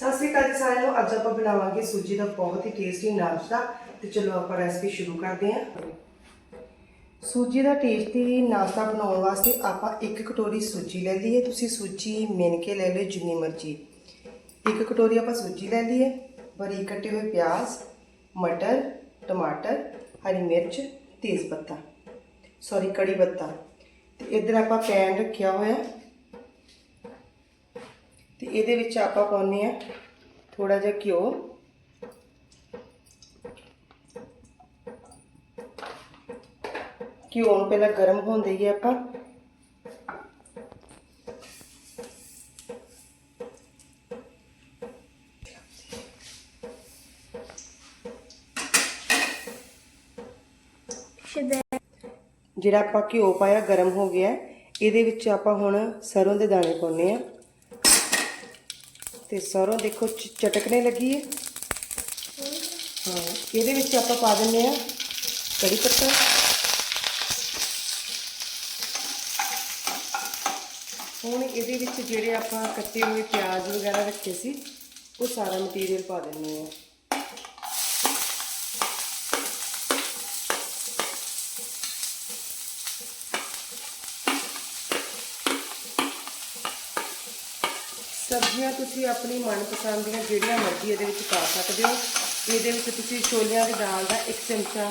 ਸਤਿ ਸ਼੍ਰੀ ਅਕਾਲ ਜੀ ਸਾਰਿਆਂ ਨੂੰ। ਅੱਜ ਆਪਾਂ ਬਣਾਵਾਂਗੇ ਸੂਜੀ ਦਾ ਬਹੁਤ ਹੀ ਟੇਸਟੀ ਨਾਸ਼ਤਾ। ਤੇ ਚਲੋ ਆਪਾਂ ਰੈਸਪੀ ਸ਼ੁਰੂ ਕਰਦੇ ਹਾਂ। ਸੂਜੀ ਦਾ ਟੇਸਟੀ ਨਾਸ਼ਤਾ ਬਣਾਉਣ ਵਾਸਤੇ ਆਪਾਂ ਇੱਕ ਕਟੋਰੀ ਸੂਜੀ ਲੈ ਲਈਏ। ਤੁਸੀਂ ਸੂਜੀ ਮਿਣ ਕੇ ਲੈ ਲਓ ਜਿੰਨੀ ਮਰਜ਼ੀ। ਇੱਕ ਕਟੋਰੀ ਆਪਾਂ ਸੂਜੀ ਲੈ ਲਈਏ। ਬਰੀਕ ਕੱਟੇ ਹੋਏ ਪਿਆਜ਼, ਮਟਰ, ਟਮਾਟਰ, ਹਰੀ ਮਿਰਚ, ਤੇਜ਼ ਪੱਤਾ। ਸੌਰੀ ਕੜੀ ਪੱਤਾ। ਤੇ ਇਧਰ ਆਪਾਂ ਪੈਨ ਰੱਖਿਆ ਹੋਇਆ। ਤੇ ਇਹਦੇ ਵਿੱਚ ਆਪਾਂ ਪਾਉਂਦੇ ਆ ਥੋੜਾ ਜਿਹਾ ਘਿਓ। ਘਿਓ ਨੂੰ ਪਹਿਲਾਂ ਗਰਮ ਹੋਣ ਦੇਈਏ ਆਪਾਂ। ਜਿਹੜਾ ਆਪਾਂ ਘਿਓ ਪਾਇਆ ਗਰਮ ਹੋ ਗਿਆ, ਇਹਦੇ ਵਿੱਚ ਆਪਾਂ ਹੁਣ ਸਰੋਂ ਦੇ ਦਾਣੇ ਪਾਉਣੇ ਆ ਤੇ ਸਰੋਂ ਦੇਖੋ ਚ- ਚਟਕਣੇ ਲੱਗੀ ਹੈ। ਹਾਂ, ਇਹਦੇ ਵਿੱਚ ਆਪਾਂ ਪਾ ਦਿੰਦੇ ਆ ਕੜੀ ਪੱਤਾ। ਹੁਣ ਇਹਦੇ ਵਿੱਚ ਜਿਹੜੇ ਆਪਾਂ ਕੱਟੇ ਹੋਏ ਪਿਆਜ਼ ਵਗੈਰਾ ਰੱਖੇ ਸੀ, ਉਹ ਸਾਰਾ ਮਟੀਰੀਅਲ ਪਾ ਦਿੰਦੇ ਆ ਸਬਜ਼ੀਆਂ ਤੁਸੀਂ ਆਪਣੀ ਮਨਪਸੰਦ ਦੀਆਂ ਜਿਹੜੀਆਂ ਮਰਜ਼ੀ ਇਹਦੇ ਵਿੱਚ ਪਾ ਸਕਦੇ ਹੋ। ਇਹਦੇ ਵਿੱਚ ਤੁਸੀਂ ਛੋਲਿਆਂ ਦੀ ਦਾਲ ਦਾ ਇੱਕ ਚਮਚਾ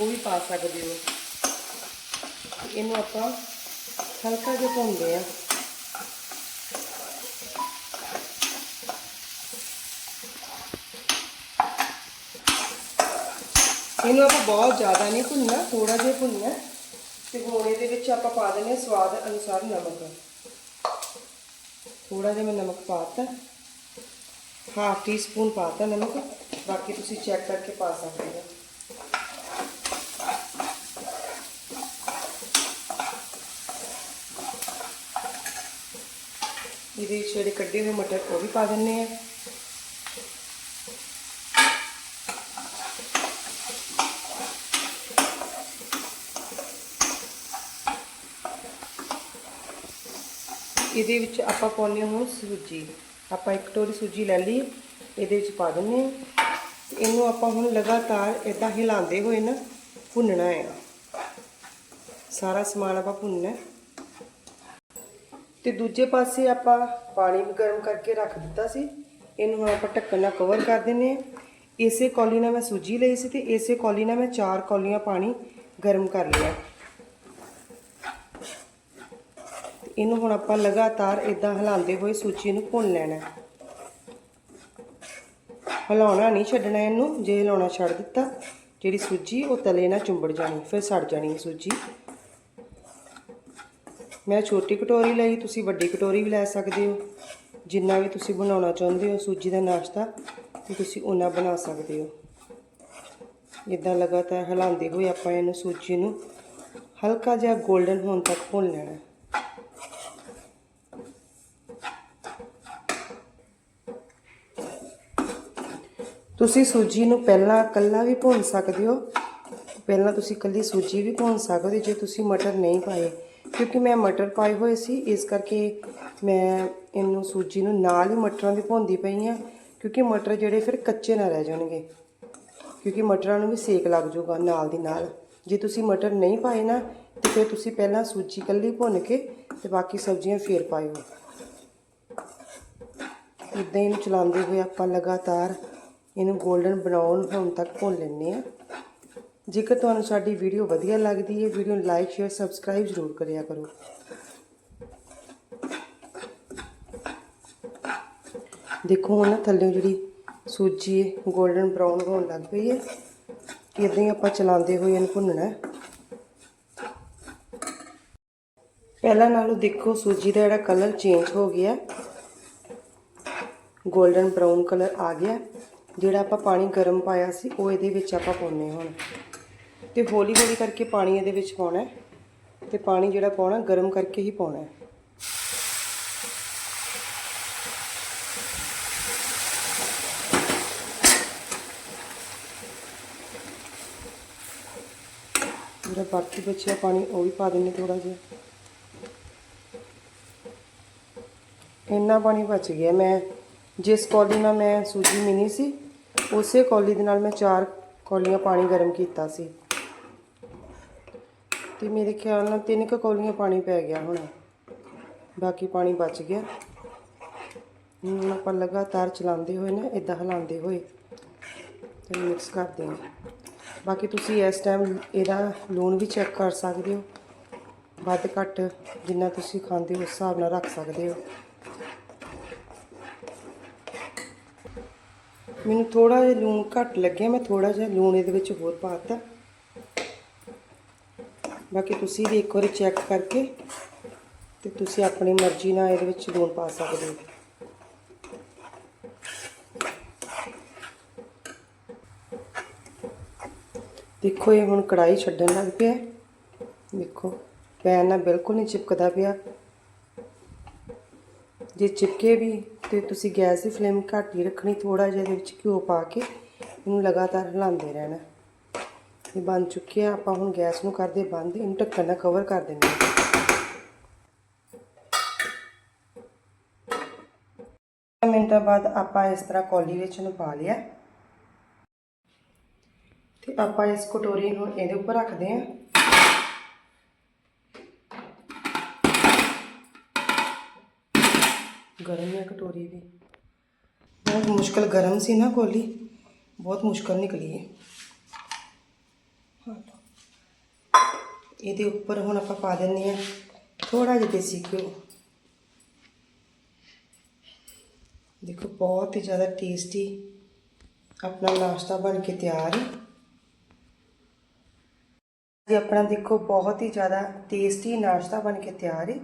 ਉਹ ਵੀ ਪਾ ਸਕਦੇ ਹੋ। ਇਹਨੂੰ ਆਪਾਂ ਹਲਕਾ ਜਿਹਾ ਭੁੰਨਦੇ ਆ ਇਹਨੂੰ ਆਪਾਂ ਬਹੁਤ ਜ਼ਿਆਦਾ ਨਹੀਂ ਭੁੰਨਣਾ ਥੋੜਾ ਜਿਹਾ ਭੁੰਨਣਾ ਤੇ ਹੁਣ ਇਹਦੇ ਵਿੱਚ ਆਪਾਂ ਪਾ ਦਿੰਦੇ ਹਾਂ ਸਵਾਦ ਅਨੁਸਾਰ ਨਮਕ। ਥੋੜਾ ਜਿਹਾ ਮੈਂ ਨਮਕ ਪਾਤਾ ਹਾਫ ਟੀ ਸਪੂਨ ਪਾਤਾ ਨਮਕ ਬਾਕੀ ਤੁਸੀਂ ਚੈੱਕ ਕਰਕੇ ਪਾ ਸਕਦੇ ਹੋ ਇਹਦੇ ਵਿੱਚ ਜਿਹੜੇ ਕੱਢੇ ਹੋਏ ਮਟਰ ਉਹ ਵੀ ਪਾ ਦਿੰਨੇ ਆ ਇਹਦੇ ਵਿੱਚ ਆਪਾਂ ਪਾਉਂਦੇ ਹਾਂ ਸੂਜੀ। ਆਪਾਂ ਇੱਕ ਟੋਰੀ ਸੂਜੀ ਲੈ ਲਈ, ਇਹਦੇ ਵਿੱਚ ਪਾ ਦਿੰਦੇ ਹਾਂ। ਇਹਨੂੰ ਆਪਾਂ ਹੁਣ ਲਗਾਤਾਰ ਇਦਾਂ ਹਿਲਾਉਂਦੇ ਹੋਏ ਨਾ ਭੁੰਨਣਾ ਹੈ। ਸਾਰਾ ਸਮਾਨ ਆਪਾਂ ਭੁੰਨਣਾ ਹੈ। ਤੇ ਦੂਜੇ ਪਾਸੇ ਆਪਾਂ ਪਾਣੀ ਵੀ ਗਰਮ ਕਰਕੇ ਰੱਖ ਦਿੱਤਾ ਸੀ। ਇਹਨੂੰ ਹੁਣ ਆਪਾਂ ਢੱਕਣ ਨਾਲ ਕਵਰ ਕਰ ਦਿੰਨੇ ਹਾਂ। ਇਸੇ ਕੌਲੀ ਨਾਲ ਮੈਂ ਸੂਜੀ ਲਈ ਸੀ ਤੇ ਇਸੇ ਕੌਲੀ ਨਾਲ ਮੈਂ ਚਾਰ ਕੌਲੀਆਂ ਪਾਣੀ ਗਰਮ ਕਰ ਲਿਆ। ਇਹਨੂੰ ਹੁਣ ਆਪਾਂ ਲਗਾਤਾਰ ਇਦਾਂ ਹਿਲਾਉਂਦੇ ਹੋਏ ਸੂਜੀ ਨੂੰ ਭੁੰਨ ਲੈਣਾ ਹਿਲਾਉਣਾ ਨਹੀਂ ਛੱਡਣਾ ਇਹਨੂੰ, ਜੇ ਹਿਲਾਉਣਾ ਛੱਡ ਦਿੱਤਾ, ਜਿਹੜੀ ਸੂਜੀ ਉਹ ਤਲੇ ਨਾਲ ਚੁੰਬੜ ਜਾਣੀ, ਫਿਰ ਸੜ ਜਾਣੀ ਸੂਜੀ ਮੈਂ ਛੋਟੀ ਕਟੋਰੀ ਲਈ, ਤੁਸੀਂ ਵੱਡੀ ਕਟੋਰੀ ਵੀ ਲੈ ਸਕਦੇ ਹੋ। ਜਿੰਨਾ ਵੀ ਤੁਸੀਂ ਬਣਾਉਣਾ ਚਾਹੁੰਦੇ ਹੋ ਸੂਜੀ ਦਾ ਨਾਸ਼ਤਾ ਤੇ ਤੁਸੀਂ ਉਹਨਾਂ ਬਣਾ ਸਕਦੇ ਹੋ। ਇਦਾਂ ਲਗਾਤਾਰ ਹਿਲਾਉਂਦੇ ਹੋਏ ਆਪਾਂ ਇਹਨੂੰ ਸੂਜੀ ਨੂੰ ਹਲਕਾ ਜਿਹਾ 골ਡਨ ਹੋਣ ਤੱਕ ਭੁੰਨ ਲੈਣਾ ਤੁਸੀਂ ਸੂਜੀ ਨੂੰ ਪਹਿਲਾਂ ਕੱਲਾ ਵੀ ਭੁੰਨ ਸਕਦੇ ਹੋ। ਪਹਿਲਾਂ ਤੁਸੀਂ ਕੱਲੀ ਸੂਜੀ ਵੀ ਭੁੰਨ ਸਕਦੇ ਜੇ ਤੁਸੀਂ ਮਟਰ ਨਹੀਂ ਪਾਏ। ਕਿਉਂਕਿ ਮੈਂ ਮਟਰ ਪਾਏ ਹੋਏ ਸੀ, ਇਸ ਕਰਕੇ ਮੈਂ ਇਹਨੂੰ ਸੂਜੀ ਨੂੰ ਨਾਲ ਹੀ ਮਟਰਾਂ ਦੀ ਭੁੰਦੀ ਪਈ ਆ ਕਿਉਂਕਿ ਮਟਰ ਜਿਹੜੇ ਫਿਰ ਕੱਚੇ ਨਾ ਰਹਿ ਜਾਣਗੇ। ਕਿਉਂਕਿ ਮਟਰਾਂ ਨੂੰ ਵੀ ਸੇਕ ਲੱਗ ਜਾਊਗਾ ਨਾਲ ਦੀ ਨਾਲ। ਜੇ ਤੁਸੀਂ ਮਟਰ ਨਹੀਂ ਪਾਏ ਨਾ, ਤੇ ਫਿਰ ਤੁਸੀਂ ਪਹਿਲਾਂ ਸੂਜੀ ਕੱਲੀ ਭੁੰਨ ਕੇ ਤੇ ਬਾਕੀ ਸਬਜ਼ੀਆਂ ਫੇਰ ਪਾਇਓ। ਇਦਾਂ ਹੀ ਇਹਨੂੰ ਚਲਾਉਂਦੇ ਹੋਏ ਆਪਾਂ ਲਗਾਤਾਰ ਇਹਨੂੰ ਗੋਲਡਨ ਬਰਾਊਨ ਹੋਣ ਤੱਕ ਭੁੰਨ ਲੈਣੇ ਆ ਜੇਕਰ ਤੁਹਾਨੂੰ ਸਾਡੀ ਵੀਡੀਓ ਵਧੀਆ ਲੱਗਦੀ ਹੈ ਵੀਡੀਓ ਨੂੰ ਲਾਈਕ ਸ਼ੇਅਰ ਸਬਸਕ੍ਰਾਈਬ ਜ਼ਰੂਰ ਕਰਿਆ ਕਰੋ। ਦੇਖੋ ਹੁਣ ਥੱਲੇ ਜਿਹੜੀ ਸੂਜੀ ਹੈ 골ਡਨ ਬਰਾਊਨ ਹੋਣ ਲੱਗ ਪਈ ਹੈ। ਕਿ ਇਦਾਂ ਹੀ ਆਪਾਂ ਚਲਾਉਂਦੇ ਹੋਏ ਇਹਨੂੰ ਭੁੰਨਣਾ ਹੈ। ਪਹਿਲਾਂ ਨਾਲੋਂ ਦੇਖੋ ਸੂਜੀ ਦਾ ਜਿਹੜਾ ਕਲਰ ਚੇਂਜ ਹੋ ਗਿਆ। ਗੋਲਡਨ ਬਰਾਊਨ ਕਲਰ ਆ ਗਿਆ। ਜਿਹੜਾ ਆਪਾਂ ਪਾਣੀ ਗਰਮ ਪਾਇਆ ਸੀ, ਉਹ ਇਹਦੇ ਵਿੱਚ ਆਪਾਂ ਪਾਉਨੇ ਹੁਣ। ਤੇ ਹੌਲੀ ਹੌਲੀ ਕਰਕੇ ਪਾਣੀ ਇਹਦੇ ਵਿੱਚ ਪਾਉਣਾ ਹੈ। ਤੇ ਪਾਣੀ ਜਿਹੜਾ ਪਾਉਣਾ, ਗਰਮ ਕਰਕੇ ਹੀ ਪਾਉਣਾ ਜਿਹੜਾ ਬਾਕੀ ਬਚਿਆ ਪਾਣੀ, ਉਹ ਵੀ ਪਾ ਦਿੰਨੇ ਥੋੜਾ ਜਿਹਾ। ਇੰਨਾ ਪਾਣੀ ਬਚ ਗਿਆ ਮੈਂ। ਜਿਸ ਕੌਲੀ ਨਾਲ ਮੈਂ ਸੂਜੀ ਮਿਨੀ ਸੀ, ਉਸੇ ਕੌਲੀ ਦੇ ਨਾਲ ਮੈਂ ਚਾਰ ਕੌਲੀਆਂ ਪਾਣੀ ਗਰਮ ਕੀਤਾ ਸੀ। ਤੇ ਮੇਰੇ ਖਿਆਲ ਨਾਲ ਤਿੰਨ ਕੁ ਕੌਲੀਆਂ ਪਾਣੀ ਪੈ ਗਿਆ ਹੁਣ। ਬਾਕੀ ਪਾਣੀ ਬਚ ਗਿਆ। ਹੁਣ ਆਪਾਂ ਲਗਾਤਾਰ ਚਲਾਉਂਦੇ ਹੋਏ ਨਾ ਇਦਾਂ ਹਿਲਾਉਂਦੇ ਹੋਏ ਤੇ ਮਿਕਸ ਕਰਦੇ ਹਾਂ। ਬਾਕੀ ਤੁਸੀਂ ਇਸ ਟਾਈਮ ਇਹਦਾ ਲੂਣ ਵੀ ਚੈੱਕ ਕਰ ਸਕਦੇ ਹੋ। ਵੱਧ ਘੱਟ ਜਿੰਨਾ ਤੁਸੀਂ ਖਾਂਦੇ ਹੋ ਉਸ ਹਿਸਾਬ ਨਾਲ ਰੱਖ ਸਕਦੇ ਹੋ। ਮੈਨੂੰ ਥੋੜਾ ਜਿਹਾ ਲੂਣ ਘੱਟ ਲੱਗਿਆ, ਮੈਂ ਥੋੜਾ ਜਿਹਾ ਲੂਣ ਇਹਦੇ ਵਿੱਚ ਹੋਰ ਪਾਤਾ ਬਾਕੀ ਤੁਸੀਂ ਵੀ ਇੱਕ ਵਾਰੀ ਚੈੱਕ ਕਰਕੇ ਤੇ ਤੁਸੀਂ ਆਪਣੀ ਮਰਜ਼ੀ ਨਾਲ ਇਹਦੇ ਵਿੱਚ ਲੂਣ ਪਾ ਸਕਦੇ ਹੋ। ਦੇਖੋ ਇਹ ਹੁਣ ਕੜਾਈ ਛੱਡਣ ਲੱਗ ਪਿਆ ਦੇਖੋ, ਪੈਨ ਨਾਲ ਬਿਲਕੁਲ ਨਹੀਂ ਚਿਪਕਦਾ ਪਿਆ। ਜੇ ਚਿਪਕੇ ਵੀ ਤੇ ਤੁਸੀਂ ਗੈਸ ਦੀ ਫਲੇਮ ਘੱਟ ਹੀ ਰੱਖਣੀ ਥੋੜਾ ਜਿਹਾ ਇਹਦੇ ਵਿੱਚ ਘਿਓ ਪਾ ਕੇ ਇਹਨੂੰ ਲਗਾਤਾਰ ਹਿਲਾਉਂਦੇ ਰਹਿਣਾ। ਇਹ ਬਣ ਚੁੱਕਿਆ ਆਪਾਂ ਹੁਣ ਗੈਸ ਨੂੰ ਕਰਦੇ ਬੰਦ, ਇਹਨੂੰ ਢੱਕਣ ਨਾਲ ਕਵਰ ਕਰ ਦਿੰਦੇ ਹਾਂ। ਮਿੰਟਾਂ ਬਾਅਦ ਆਪਾਂ ਇਸ ਤਰ੍ਹਾਂ ਕੌਲੀ ਵਿੱਚ ਨੂੰ ਪਾ ਲਿਆ। ਤੇ ਆਪਾਂ ਇਸ ਕਟੋਰੀ ਨੂੰ ਇਹਦੇ ਉੱਪਰ ਰੱਖਦੇ ਹਾਂ। ਗਰਮ ਹੈ ਕਟੋਰੀ ਵੀ। ਬਹੁਤ ਮੁਸ਼ਕਲ ਗਰਮ ਸੀ ਨਾ ਕੋਲੀ ਬਹੁਤ ਮੁਸ਼ਕਲ ਨਿਕਲੀ ਹੈ ਇਹਦੇ ਉੱਪਰ ਹੁਣ ਆਪਾਂ ਪਾ ਦਿੰਦੇ ਹਾਂ। ਥੋੜਾ ਜਿਹਾ ਦੇਸੀ ਘਿਓ। ਦੇਖੋ, ਬਹੁਤ ਹੀ ਜ਼ਿਆਦਾ ਟੇਸਟੀ ਆਪਣਾ ਨਾਸ਼ਤਾ ਬਣ ਕੇ ਤਿਆਰ ਹੈ। ਜੀ ਆਪਣਾ ਦੇਖੋ, ਬਹੁਤ ਹੀ ਜ਼ਿਆਦਾ ਟੇਸਟੀ ਨਾਸ਼ਤਾ ਬਣ ਕੇ ਤਿਆਰ ਹੈ।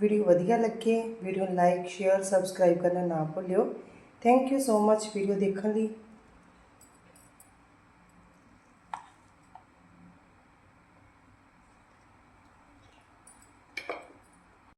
ਵੀਡੀਓ ਵਧੀਆ ਲੱਗੇ ਵੀਡੀਓ ਨੂੰ ਲਾਈਕ ਸ਼ੇਅਰ ਸਬਸਕ੍ਰਾਈਬ ਕਰਨਾ ਨਾ ਭੁੱਲਿਓ। Thank you so much video ਦੇਖਣ ਲਈ।